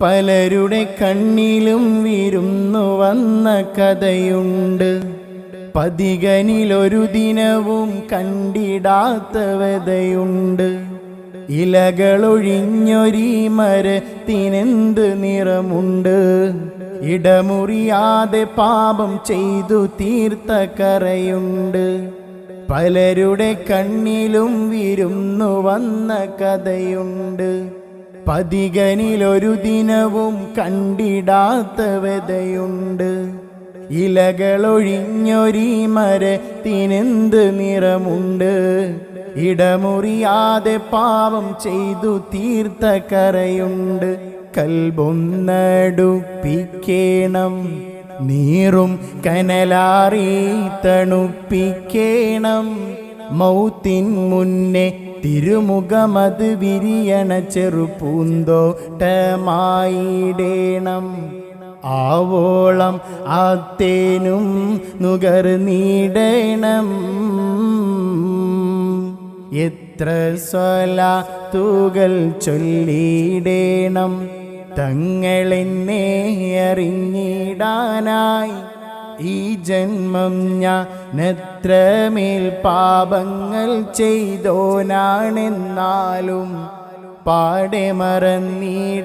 പലരുടെ കണ്ണിലും വിരുന്നു വന്ന കഥയുണ്ട്. പതികനിലൊരു ദിനവും കണ്ടിടാത്ത വ്യതയുണ്ട്. ഇലകളൊഴിഞ്ഞൊരീ മരത്തിനെന്ത് നിറമുണ്ട്. ഇടമുറിയാതെ പാപം ചെയ്തു തീർത്ത കറയുണ്ട്. പലരുടെ കണ്ണിലും വിരുന്നു വന്ന കഥയുണ്ട്. പതികനിലൊരു ദിനവും കണ്ടിടാത്ത വ്യതയുണ്ട് ഇലകളൊഴിഞ്ഞൊരീ മരത്തിനെന്ത് നിറമുണ്ട്. ഇടമുറിയാതെ പാവം ചെയ്തു തീർത്ത കരയുണ്ട്. കൽബൊന്നടുപ്പിക്കേണം നീറും കനലാറി തണുപ്പിക്കേണം. മൗത്തിൻ മുന്നേ തിരുമുഖമത് വിരിയണ ചെറുപൂന്തോട്ടമായിടേണം ആവോളം ആത്തേനും നുകർന്നീടേണം എത്ര സ്വല തൂകൽ ചൊല്ലിയിടേണം തങ്ങളെന്നെ അറിഞ്ഞിടാനായി ഈ ജന്മം ഞാൻ എത്രമേൽ പാപങ്ങൾ ചെയ്തോനാണെന്നാലും പാടെ മറന്നിടാനായി